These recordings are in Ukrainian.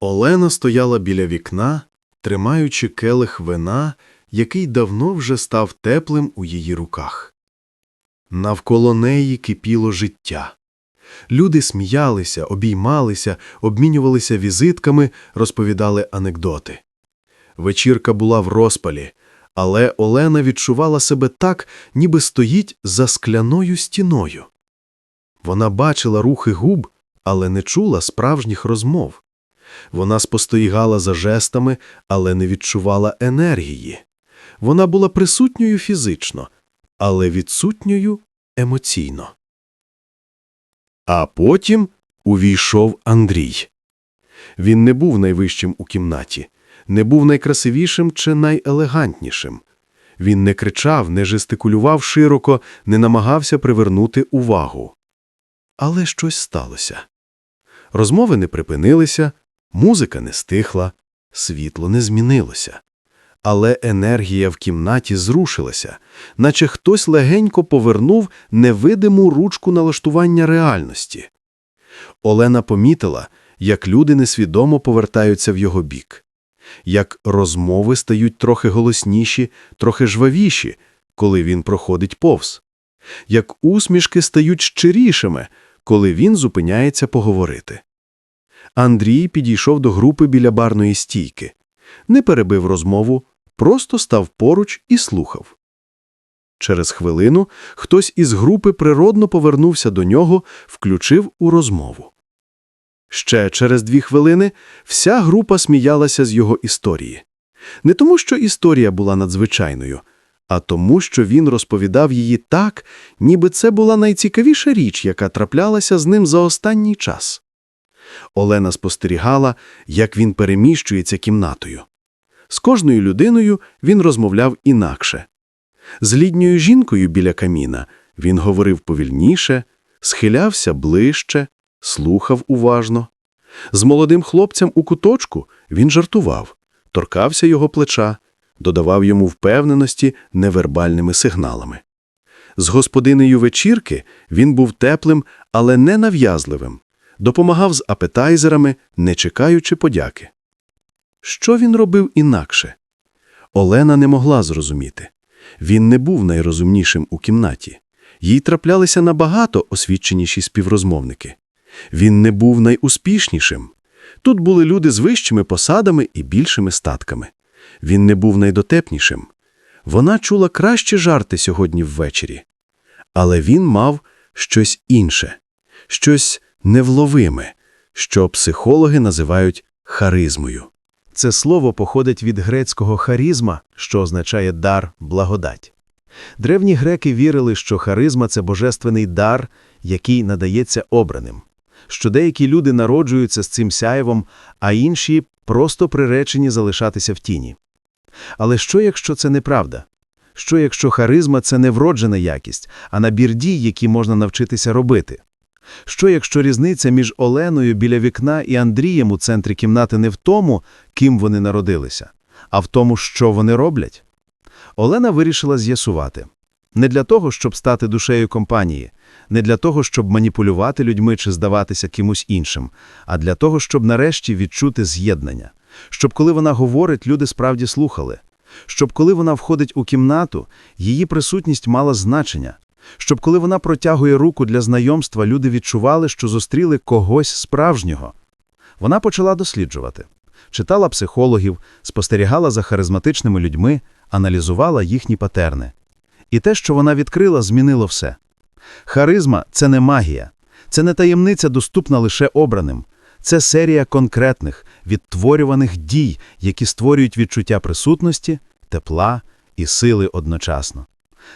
Олена стояла біля вікна, тримаючи келих вина, який давно вже став теплим у її руках. Навколо неї кипіло життя. Люди сміялися, обіймалися, обмінювалися візитками, розповідали анекдоти. Вечірка була в розпалі, але Олена відчувала себе так, ніби стоїть за скляною стіною. Вона бачила рухи губ, але не чула справжніх розмов. Вона спостерігала за жестами, але не відчувала енергії. Вона була присутньою фізично, але відсутньою емоційно. А потім увійшов Андрій. Він не був найвищим у кімнаті, не був найкрасивішим чи найелегантнішим. Він не кричав, не жестикулював широко, не намагався привернути увагу. Але щось сталося. Розмови не припинилися, музика не стихла, світло не змінилося. Але енергія в кімнаті зрушилася, наче хтось легенько повернув невидиму ручку налаштування реальності. Олена помітила, як люди несвідомо повертаються в його бік, як розмови стають трохи голосніші, трохи жвавіші, коли він проходить повз, як усмішки стають щирішими, коли він зупиняється поговорити. Андрій підійшов до групи біля барної стійки, не перебив розмову, просто став поруч і слухав. Через хвилину хтось із групи природно повернувся до нього, включив у розмову. Ще через дві хвилини вся група сміялася з його історії. Не тому, що історія була надзвичайною, а тому, що він розповідав її так, ніби це була найцікавіша річ, яка траплялася з ним за останній час. Олена спостерігала, як він переміщується кімнатою. З кожною людиною він розмовляв інакше. З лідньою жінкою біля каміна він говорив повільніше, схилявся ближче, слухав уважно. З молодим хлопцем у куточку він жартував, торкався його плеча, додавав йому впевненості невербальними сигналами. З господинею вечірки він був теплим, але не нав'язливим, допомагав з апетайзерами, не чекаючи подяки. Що він робив інакше? Олена не могла зрозуміти. Він не був найрозумнішим у кімнаті. Їй траплялися набагато освіченіші співрозмовники. Він не був найуспішнішим. Тут були люди з вищими посадами і більшими статками. Він не був найдотепнішим. Вона чула кращі жарти сьогодні ввечері. Але він мав щось інше, щось невловиме, що психологи називають харизмою. Це слово походить від грецького харізма, що означає дар, благодать. Древні греки вірили, що харизма це божественний дар, який надається обраним, що деякі люди народжуються з цим сяєвом, а інші просто приречені залишатися в тіні. Але що, якщо це неправда? Що, якщо харизма це не вроджена якість, а набір дій, які можна навчитися робити? Що, якщо різниця між Оленою біля вікна і Андрієм у центрі кімнати не в тому, ким вони народилися, а в тому, що вони роблять? Олена вирішила з'ясувати. Не для того, щоб стати душею компанії, не для того, щоб маніпулювати людьми чи здаватися кимось іншим, а для того, щоб нарешті відчути з'єднання. Щоб коли вона говорить, люди справді слухали. Щоб коли вона входить у кімнату, її присутність мала значення. Щоб коли вона протягує руку для знайомства, люди відчували, що зустріли когось справжнього. Вона почала досліджувати. Читала психологів, спостерігала за харизматичними людьми, аналізувала їхні патерни. І те, що вона відкрила, змінило все. Харизма – це не магія, це не таємниця, доступна лише обраним. Це серія конкретних, відтворюваних дій, які створюють відчуття присутності, тепла і сили одночасно.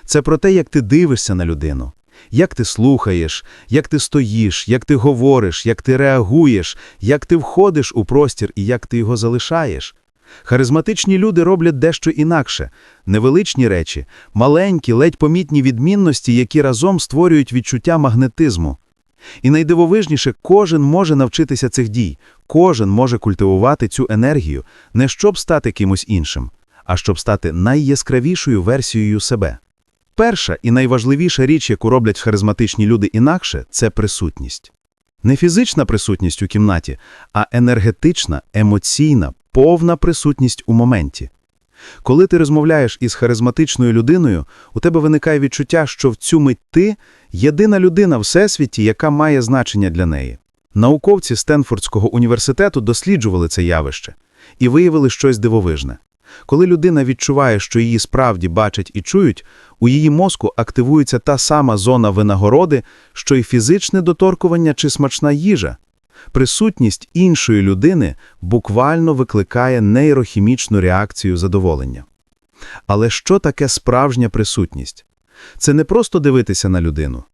Це про те, як ти дивишся на людину, як ти слухаєш, як ти стоїш, як ти говориш, як ти реагуєш, як ти входиш у простір і як ти його залишаєш. Харизматичні люди роблять дещо інакше, невеличні речі, маленькі, ледь помітні відмінності, які разом створюють відчуття магнетизму. І найдивовижніше, кожен може навчитися цих дій, кожен може культивувати цю енергію, не щоб стати кимось іншим, а щоб стати найяскравішою версією себе. Перша і найважливіша річ, яку роблять харизматичні люди інакше, це присутність. Не фізична присутність у кімнаті, а енергетична, емоційна, повна присутність у моменті. Коли ти розмовляєш із харизматичною людиною, у тебе виникає відчуття, що в цю мить ти – єдина людина в всесвіті, яка має значення для неї. Науковці Стенфордського університету досліджували це явище і виявили щось дивовижне. Коли людина відчуває, що її справді бачать і чують, у її мозку активується та сама зона винагороди, що й фізичне доторкування чи смачна їжа. Присутність іншої людини буквально викликає нейрохімічну реакцію задоволення. Але що таке справжня присутність? Це не просто дивитися на людину.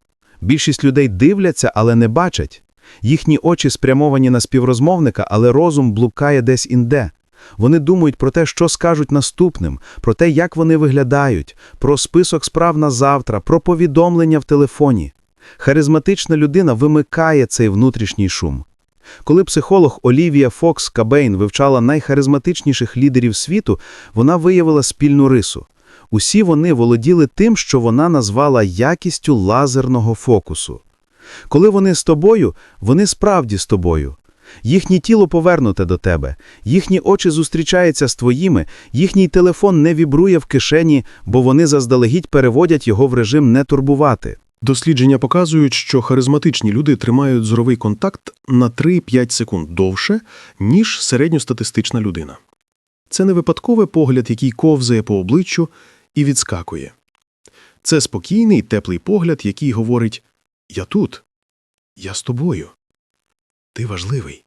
Більшість людей дивляться, але не бачать. Їхні очі спрямовані на співрозмовника, але розум блукає десь інде. Вони думають про те, що скажуть наступним, про те, як вони виглядають, про список справ на завтра, про повідомлення в телефоні. Харизматична людина вимикає цей внутрішній шум. Коли психолог Олівія Фокс Кабейн вивчала найхаризматичніших лідерів світу, вона виявила спільну рису. Усі вони володіли тим, що вона назвала якістю лазерного фокусу. Коли вони з тобою, вони справді з тобою. Їхнє тіло повернуте до тебе, їхні очі зустрічаються з твоїми, їхній телефон не вібрує в кишені, бо вони заздалегідь переводять його в режим «не турбувати». Дослідження показують, що харизматичні люди тримають зоровий контакт на 3-5 секунд довше, ніж середньостатистична людина. Це не випадковий погляд, який ковзає по обличчю і відскакує. Це спокійний, теплий погляд, який говорить «Я тут, я з тобою, ти важливий».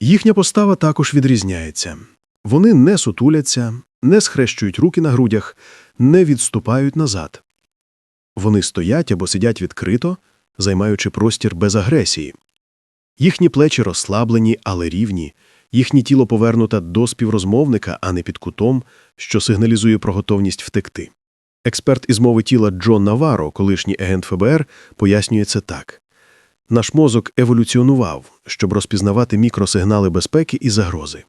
Їхня постава також відрізняється. Вони не сутуляться, не схрещують руки на грудях, не відступають назад. Вони стоять або сидять відкрито, займаючи простір без агресії. Їхні плечі розслаблені, але рівні, їхнє тіло повернуте до співрозмовника, а не під кутом, що сигналізує про готовність втекти. Експерт із мови тіла Джон Наваро, колишній агент ФБР, пояснює це так. Наш мозок еволюціонував, щоб розпізнавати мікросигнали безпеки і загрози.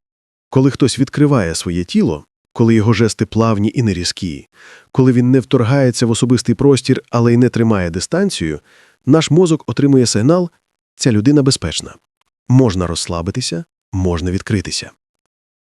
Коли хтось відкриває своє тіло, коли його жести плавні і нерізкі, коли він не вторгається в особистий простір, але й не тримає дистанцію, наш мозок отримує сигнал «ця людина безпечна». Можна розслабитися, можна відкритися.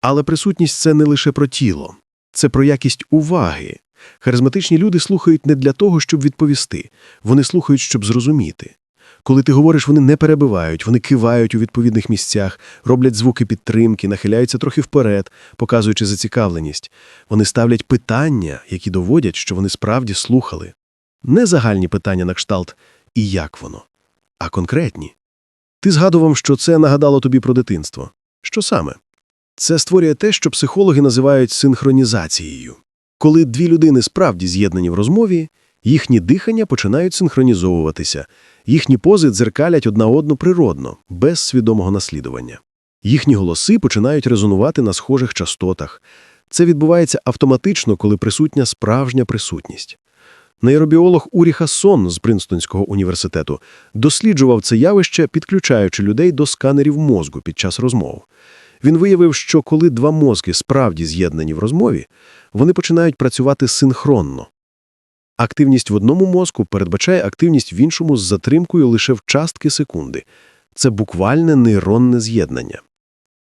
Але присутність – це не лише про тіло, це про якість уваги. Харизматичні люди слухають не для того, щоб відповісти, вони слухають, щоб зрозуміти. Коли ти говориш, вони не перебивають, вони кивають у відповідних місцях, роблять звуки підтримки, нахиляються трохи вперед, показуючи зацікавленість. Вони ставлять питання, які доводять, що вони справді слухали. Не загальні питання на кшталт «і як воно?», а конкретні. Ти згадував, що це нагадало тобі про дитинство. Що саме? Це створює те, що психологи називають синхронізацією. Коли дві людини справді з'єднані в розмові, їхні дихання починають синхронізовуватися, їхні пози дзеркалять одна одну природно, без свідомого наслідування. Їхні голоси починають резонувати на схожих частотах. Це відбувається автоматично, коли присутня справжня присутність. Нейробіолог Уріха Сон з Принстонського університету досліджував це явище, підключаючи людей до сканерів мозку під час розмов. Він виявив, що коли два мозки справді з'єднані в розмові, вони починають працювати синхронно. Активність в одному мозку передбачає активність в іншому з затримкою лише в частки секунди. Це буквальне нейронне з'єднання.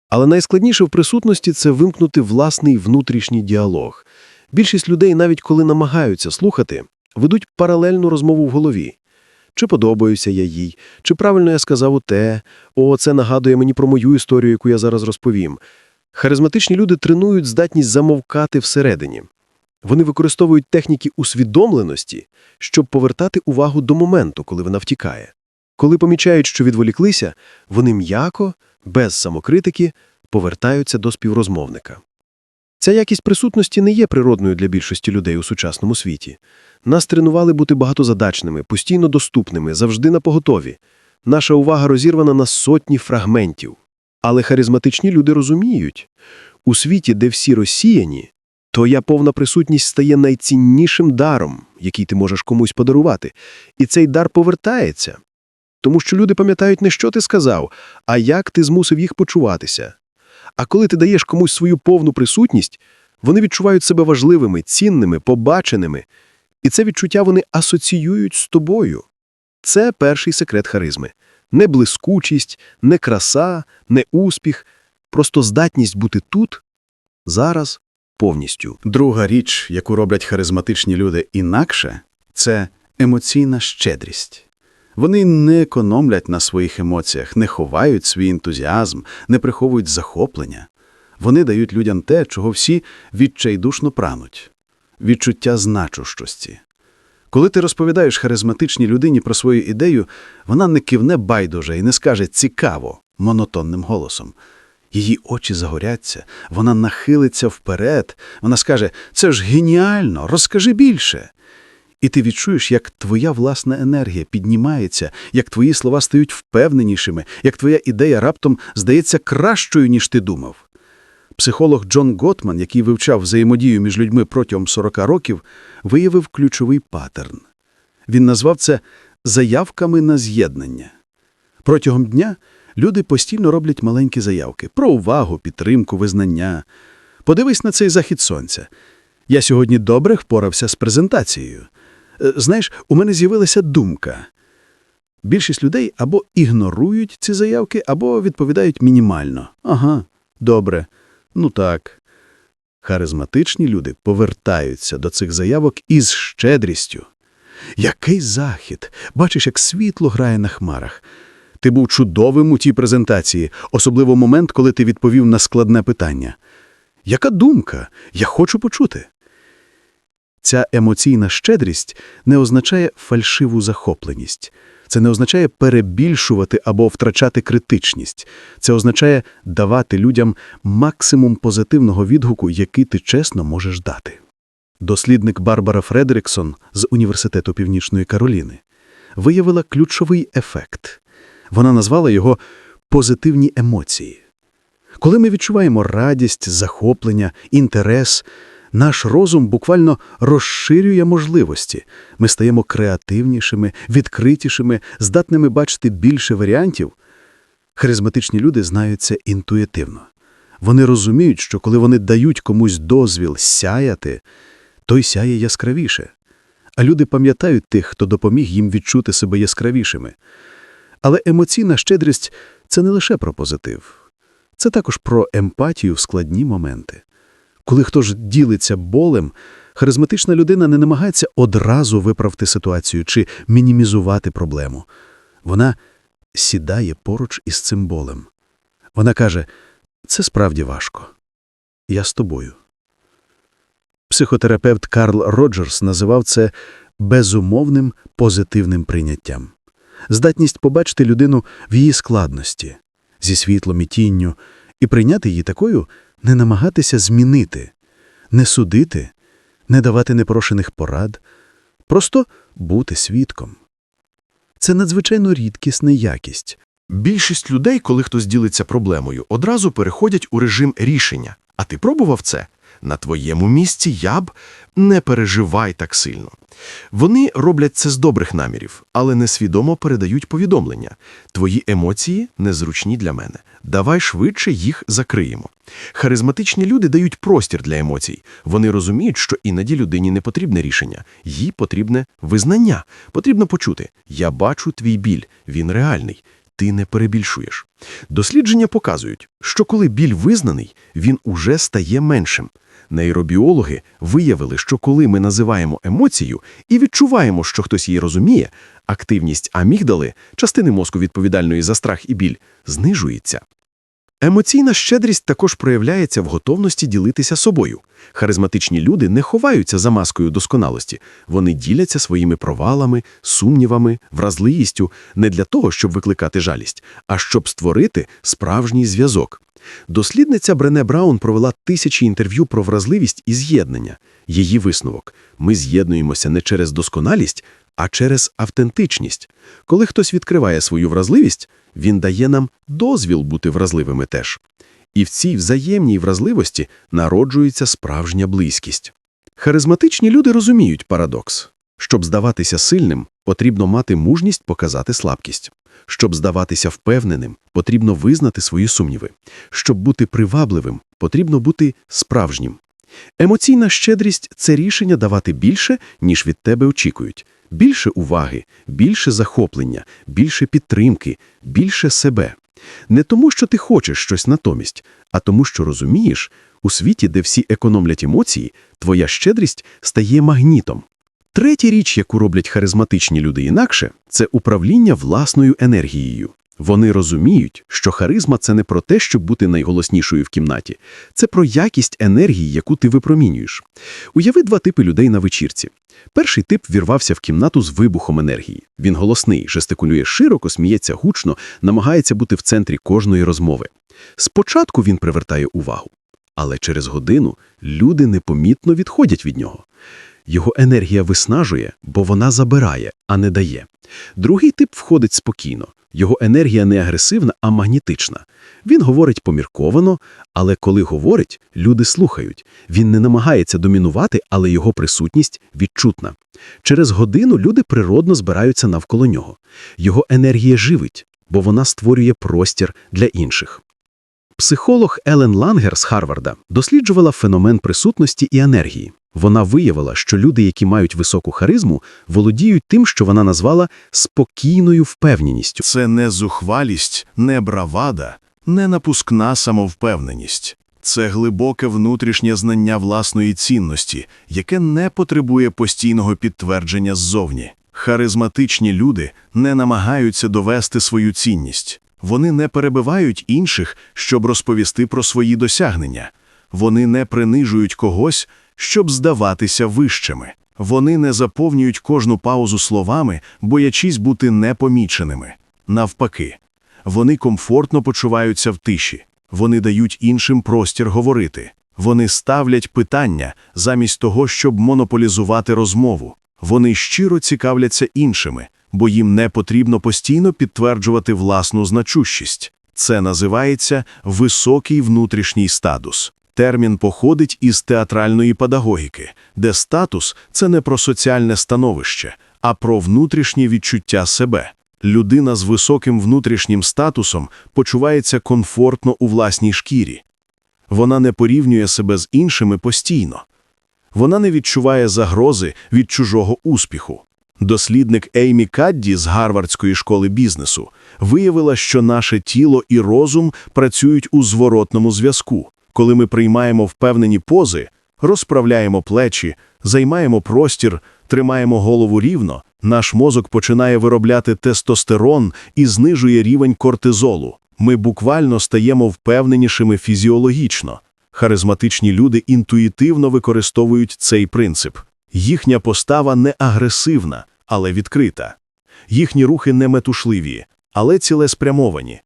Але найскладніше в присутності – це вимкнути власний внутрішній діалог. Більшість людей, навіть коли намагаються слухати, ведуть паралельну розмову в голові. Чи подобаюся я їй, чи правильно я сказав у те, о, це нагадує мені про мою історію, яку я зараз розповім. Харизматичні люди тренують здатність замовкати всередині. Вони використовують техніки усвідомленості, щоб повертати увагу до моменту, коли вона втікає. Коли помічають, що відволіклися, вони м'яко, без самокритики, повертаються до співрозмовника. Ця якість присутності не є природною для більшості людей у сучасному світі. Нас тренували бути багатозадачними, постійно доступними, завжди на поготові. Наша увага розірвана на сотні фрагментів. Але харизматичні люди розуміють, у світі, де всі розсіяні, твоя повна присутність стає найціннішим даром, який ти можеш комусь подарувати. І цей дар повертається. Тому що люди пам'ятають не що ти сказав, а як ти змусив їх почуватися. А коли ти даєш комусь свою повну присутність, вони відчувають себе важливими, цінними, побаченими, і це відчуття вони асоціюють з тобою. Це перший секрет харизми. Не блискучість, не краса, не успіх, просто здатність бути тут, зараз, повністю. Друга річ, яку роблять харизматичні люди інакше, це емоційна щедрість. Вони не економлять на своїх емоціях, не ховають свій ентузіазм, не приховують захоплення. Вони дають людям те, чого всі відчайдушно прагнуть – відчуття значущості. Коли ти розповідаєш харизматичній людині про свою ідею, вона не кивне байдуже і не скаже «цікаво» монотонним голосом. Її очі загоряться, вона нахилиться вперед, вона скаже «це ж геніально, розкажи більше». І ти відчуєш, як твоя власна енергія піднімається, як твої слова стають впевненішими, як твоя ідея раптом здається кращою, ніж ти думав. Психолог Джон Готман, який вивчав взаємодію між людьми протягом 40 років, виявив ключовий паттерн. Він назвав це заявками на з'єднання. Протягом дня люди постійно роблять маленькі заявки про увагу, підтримку, визнання. Подивись на цей захід сонця. Я сьогодні добре впорався з презентацією. Е, Знаєш, у мене з'явилася думка. Більшість людей або ігнорують ці заявки, або відповідають мінімально. Ага, добре. Ну так. Харизматичні люди повертаються до цих заявок із щедрістю. Який захід! Бачиш, як світло грає на хмарах. Ти був чудовим у тій презентації, особливо момент, коли ти відповів на складне питання. Яка думка? Я хочу почути. Ця емоційна щедрість не означає фальшиву захопленість. Це не означає перебільшувати або втрачати критичність. Це означає давати людям максимум позитивного відгуку, який ти чесно можеш дати. Дослідник Барбара Фредеріксон з Університету Північної Кароліни виявила ключовий ефект. Вона назвала його позитивні емоції. Коли ми відчуваємо радість, захоплення, інтерес, наш розум буквально розширює можливості. Ми стаємо креативнішими, відкритішими, здатними бачити більше варіантів. Харизматичні люди знають це інтуїтивно. Вони розуміють, що коли вони дають комусь дозвіл сяяти, той сяє яскравіше. А люди пам'ятають тих, хто допоміг їм відчути себе яскравішими. Але емоційна щедрість – це не лише про позитив. Це також про емпатію в складні моменти. Коли хтось ділиться болем, харизматична людина не намагається одразу виправити ситуацію чи мінімізувати проблему. Вона сідає поруч із цим болем. Вона каже, це справді важко. Я з тобою. Психотерапевт Карл Роджерс називав це безумовним позитивним прийняттям. Здатність побачити людину в її складності, зі світлом і тінню, і прийняти її такою, не намагатися змінити, не судити, не давати непрошених порад, просто бути свідком. Це надзвичайно рідкісна якість. Більшість людей, коли хтось ділиться проблемою, одразу переходять у режим рішення. А ти пробував це? На твоєму місці я б не переживай так сильно. Вони роблять це з добрих намірів, але несвідомо передають повідомлення. Твої емоції незручні для мене. Давай швидше їх закриємо. Харизматичні люди дають простір для емоцій. Вони розуміють, що іноді людині не потрібне рішення, їй потрібне визнання. Потрібно почути «Я бачу твій біль, він реальний». Ти не перебільшуєш. Дослідження показують, що коли біль визнаний, він уже стає меншим. Нейробіологи виявили, що коли ми називаємо емоцію і відчуваємо, що хтось її розуміє, активність амігдали, частини мозку відповідальної за страх і біль, знижується. Емоційна щедрість також проявляється в готовності ділитися собою. Харизматичні люди не ховаються за маскою досконалості. Вони діляться своїми провалами, сумнівами, вразливістю не для того, щоб викликати жалість, а щоб створити справжній зв'язок. Дослідниця Брене Браун провела тисячі інтерв'ю про вразливість і з'єднання. Її висновок – ми з'єднуємося не через досконалість, а через автентичність. Коли хтось відкриває свою вразливість, він дає нам дозвіл бути вразливими теж. І в цій взаємній вразливості народжується справжня близькість. Харизматичні люди розуміють парадокс. Щоб здаватися сильним, потрібно мати мужність показати слабкість. Щоб здаватися впевненим, потрібно визнати свої сумніви. Щоб бути привабливим, потрібно бути справжнім. Емоційна щедрість – це рішення давати більше, ніж від тебе очікують. Більше уваги, більше захоплення, більше підтримки, більше себе. Не тому, що ти хочеш щось натомість, а тому, що розумієш, у світі, де всі економлять емоції, твоя щедрість стає магнітом. Третя річ, яку роблять харизматичні люди інакше, це управління власною енергією. Вони розуміють, що харизма – це не про те, щоб бути найголоснішою в кімнаті. Це про якість енергії, яку ти випромінюєш. Уяви два типи людей на вечірці. Перший тип вірвався в кімнату з вибухом енергії. Він голосний, жестикулює широко, сміється гучно, намагається бути в центрі кожної розмови. Спочатку він привертає увагу, але через годину люди непомітно відходять від нього. Його енергія виснажує, бо вона забирає, а не дає. Другий тип входить спокійно. Його енергія не агресивна, а магнітична. Він говорить помірковано, але коли говорить, люди слухають. Він не намагається домінувати, але його присутність відчутна. Через годину люди природно збираються навколо нього. Його енергія живить, бо вона створює простір для інших. Психолог Елен Лангер з Харварда досліджувала феномен присутності і енергії. Вона виявила, що люди, які мають високу харизму, володіють тим, що вона назвала спокійною впевненістю. Це не зухвалість, не бравада, не напускна самовпевненість. Це глибоке внутрішнє знання власної цінності, яке не потребує постійного підтвердження ззовні. Харизматичні люди не намагаються довести свою цінність. Вони не перебивають інших, щоб розповісти про свої досягнення. Вони не принижують когось, щоб здаватися вищими. Вони не заповнюють кожну паузу словами, боячись бути непоміченими. Навпаки, вони комфортно почуваються в тиші. Вони дають іншим простір говорити. Вони ставлять питання замість того, щоб монополізувати розмову. Вони щиро цікавляться іншими, бо їм не потрібно постійно підтверджувати власну значущість. Це називається високий внутрішній статус. Термін походить із театральної педагогіки, де статус – це не про соціальне становище, а про внутрішнє відчуття себе. Людина з високим внутрішнім статусом почувається комфортно у власній шкірі. Вона не порівнює себе з іншими постійно. Вона не відчуває загрози від чужого успіху. Дослідник Еймі Кадді з Гарвардської школи бізнесу виявила, що наше тіло і розум працюють у зворотному зв'язку. Коли ми приймаємо впевнені пози, розправляємо плечі, займаємо простір, тримаємо голову рівно, наш мозок починає виробляти тестостерон і знижує рівень кортизолу. Ми буквально стаємо впевненішими фізіологічно. Харизматичні люди інтуїтивно використовують цей принцип. Їхня постава не агресивна, але відкрита. Їхні рухи не метушливі, але цілеспрямовані.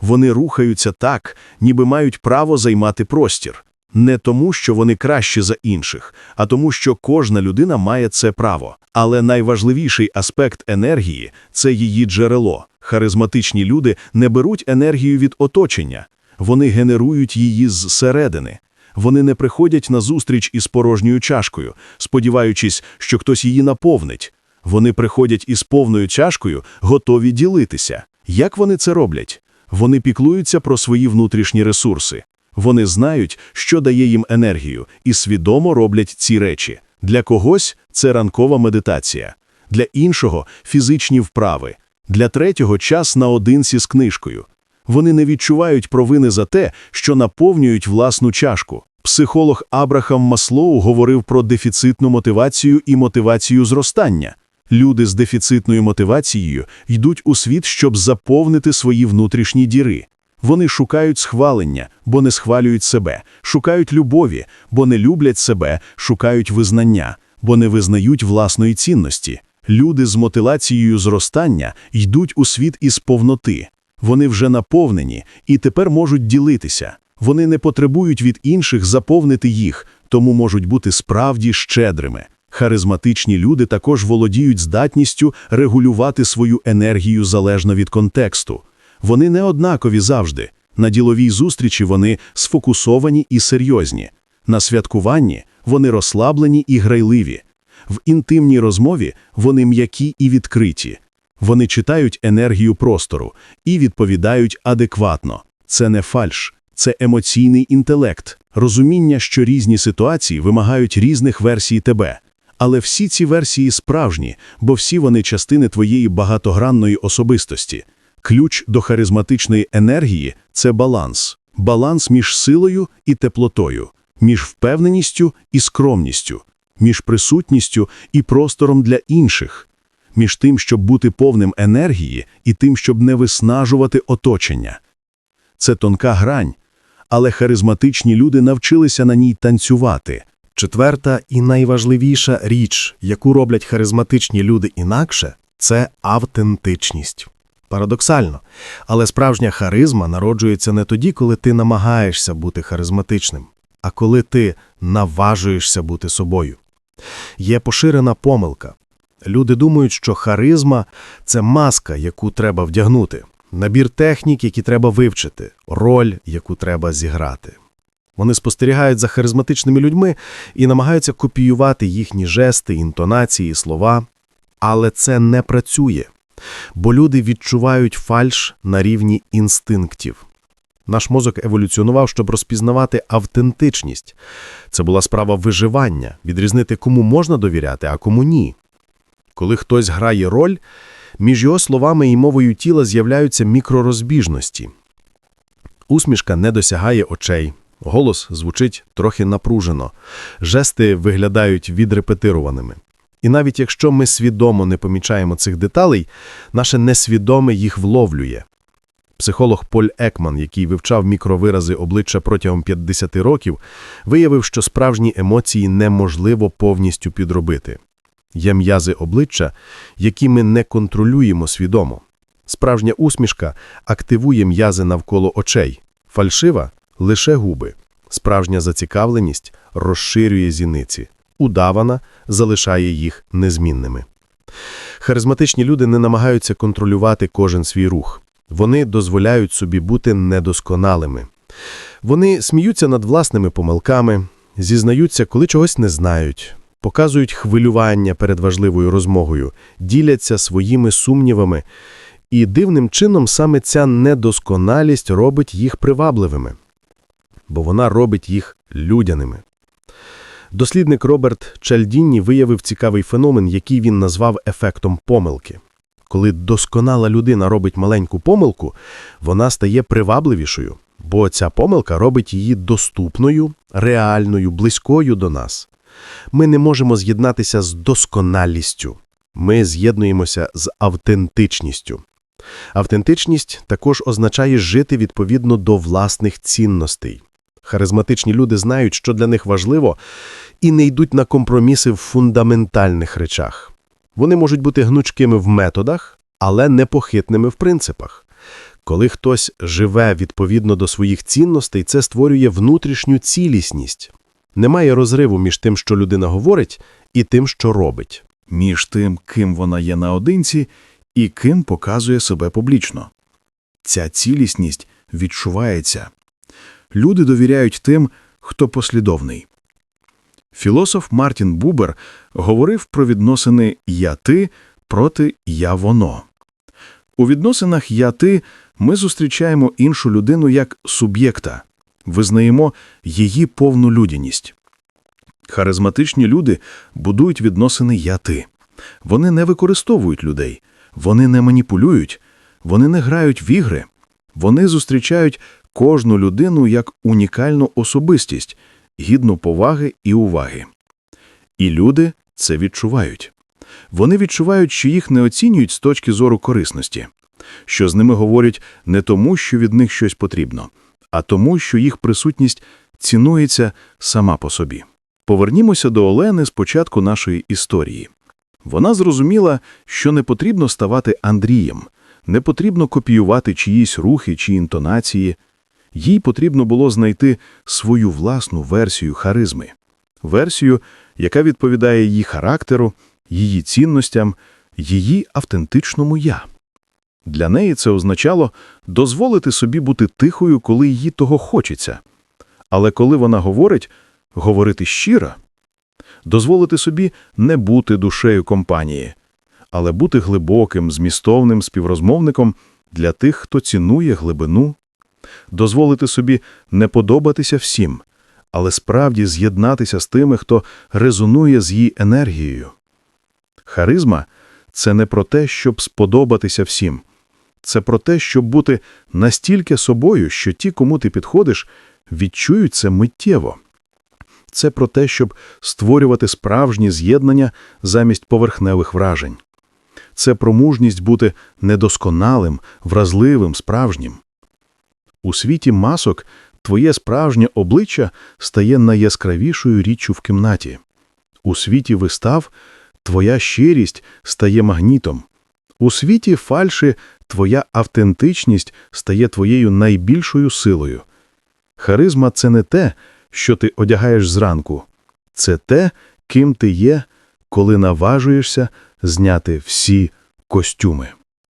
Вони рухаються так, ніби мають право займати простір. Не тому, що вони кращі за інших, а тому, що кожна людина має це право. Але найважливіший аспект енергії – це її джерело. Харизматичні люди не беруть енергію від оточення, вони генерують її зсередини. Вони не приходять на зустріч із порожньою чашкою, сподіваючись, що хтось її наповнить. Вони приходять із повною чашкою, готові ділитися. Як вони це роблять? Вони піклуються про свої внутрішні ресурси. Вони знають, що дає їм енергію, і свідомо роблять ці речі. Для когось це ранкова медитація, для іншого фізичні вправи, для третього час наодинці з книжкою. Вони не відчувають провини за те, що наповнюють власну чашку. Психолог Абрахам Маслоу говорив про дефіцитну мотивацію і мотивацію зростання. Люди з дефіцитною мотивацією йдуть у світ, щоб заповнити свої внутрішні діри. Вони шукають схвалення, бо не схвалюють себе, шукають любові, бо не люблять себе, шукають визнання, бо не визнають власної цінності. Люди з мотивацією зростання йдуть у світ із повноти. Вони вже наповнені і тепер можуть ділитися. Вони не потребують від інших заповнити їх, тому можуть бути справді щедрими. Харизматичні люди також володіють здатністю регулювати свою енергію залежно від контексту. Вони не однакові завжди. На діловій зустрічі вони сфокусовані і серйозні. На святкуванні вони розслаблені і грайливі. В інтимній розмові вони м'які і відкриті. Вони читають енергію простору і відповідають адекватно. Це не фальш, це емоційний інтелект, розуміння, що різні ситуації вимагають різних версій тебе. Але всі ці версії справжні, бо всі вони частини твоєї багатогранної особистості. Ключ до харизматичної енергії – це баланс. Баланс між силою і теплотою, між впевненістю і скромністю, між присутністю і простором для інших, між тим, щоб бути повним енергії і тим, щоб не виснажувати оточення. Це тонка грань, але харизматичні люди навчилися на ній танцювати. Четверта і найважливіша річ, яку роблять харизматичні люди інакше, це автентичність. Парадоксально, але справжня харизма народжується не тоді, коли ти намагаєшся бути харизматичним, а коли ти наважуєшся бути собою. Є поширена помилка. Люди думають, що харизма – це маска, яку треба вдягнути, набір технік, які треба вивчити, роль, яку треба зіграти. Вони спостерігають за харизматичними людьми і намагаються копіювати їхні жести, інтонації, слова. Але це не працює, бо люди відчувають фальш на рівні інстинктів. Наш мозок еволюціонував, щоб розпізнавати автентичність. Це була справа виживання, відрізнити, кому можна довіряти, а кому ні. Коли хтось грає роль, між його словами і мовою тіла з'являються мікророзбіжності. Усмішка не досягає очей, голос звучить трохи напружено, жести виглядають відрепетированими. І навіть якщо ми свідомо не помічаємо цих деталей, наше несвідоме їх вловлює. Психолог Поль Екман, який вивчав мікровирази обличчя протягом 50 років, виявив, що справжні емоції неможливо повністю підробити. Є м'язи обличчя, які ми не контролюємо свідомо. Справжня усмішка активує м'язи навколо очей, фальшива – лише губи. Справжня зацікавленість розширює зіниці, удавана залишає їх незмінними. Харизматичні люди не намагаються контролювати кожен свій рух. Вони дозволяють собі бути недосконалими. Вони сміються над власними помилками, зізнаються, коли чогось не знають, показують хвилювання перед важливою розмовою, діляться своїми сумнівами, і дивним чином саме ця недосконалість робить їх привабливими, бо вона робить їх людяними. Дослідник Роберт Чальдінні виявив цікавий феномен, який він назвав ефектом помилки. Коли досконала людина робить маленьку помилку, вона стає привабливішою, бо ця помилка робить її доступною, реальною, близькою до нас. Ми не можемо з'єднатися з досконалістю. Ми з'єднуємося з автентичністю. Автентичність також означає жити відповідно до власних цінностей. Харизматичні люди знають, що для них важливо, і не йдуть на компроміси в фундаментальних речах. Вони можуть бути гнучкими в методах, але непохитними в принципах. Коли хтось живе відповідно до своїх цінностей, це створює внутрішню цілісність. Немає розриву між тим, що людина говорить, і тим, що робить. між тим, ким вона є наодинці і ким показує себе публічно. Ця цілісність відчувається. Люди довіряють тим, хто послідовний. Філософ Мартін Бубер говорив про відносини «я-ти» проти «я-воно». У відносинах «я-ти» ми зустрічаємо іншу людину як суб'єкта, визнаємо її повну людяність. Харизматичні люди будують відносини «я-ти». Вони не використовують людей, вони не маніпулюють, вони не грають в ігри, вони зустрічають кожну людину як унікальну особистість, гідну поваги і уваги. І люди це відчувають. Вони відчувають, що їх не оцінюють з точки зору корисності, що з ними говорять не тому, що від них щось потрібно, а тому, що їх присутність цінується сама по собі. Повернімося до Олени з початку нашої історії. Вона зрозуміла, що не потрібно ставати Андрієм, не потрібно копіювати чиїсь рухи чи інтонації. Їй потрібно було знайти свою власну версію харизми, версію, яка відповідає її характеру, її цінностям, її автентичному «я». Для неї це означало дозволити собі бути тихою, коли їй того хочеться. Але коли вона говорить, говорити щиро, дозволити собі не бути душею компанії, але бути глибоким, змістовним співрозмовником для тих, хто цінує глибину, дозволити собі не подобатися всім, але справді з'єднатися з тими, хто резонує з її енергією. Харизма – це не про те, щоб сподобатися всім. Це про те, щоб бути настільки собою, що ті, кому ти підходиш, відчують це миттєво. Це про те, щоб створювати справжні з'єднання замість поверхневих вражень. Це про мужність бути недосконалим, вразливим, справжнім. У світі масок твоє справжнє обличчя стає найяскравішою річчю в кімнаті. У світі вистав твоя щирість стає магнітом. У світі фальші твоя автентичність стає твоєю найбільшою силою. Харизма – це не те, що ти одягаєш зранку. Це те, ким ти є, коли наважуєшся зняти всі костюми.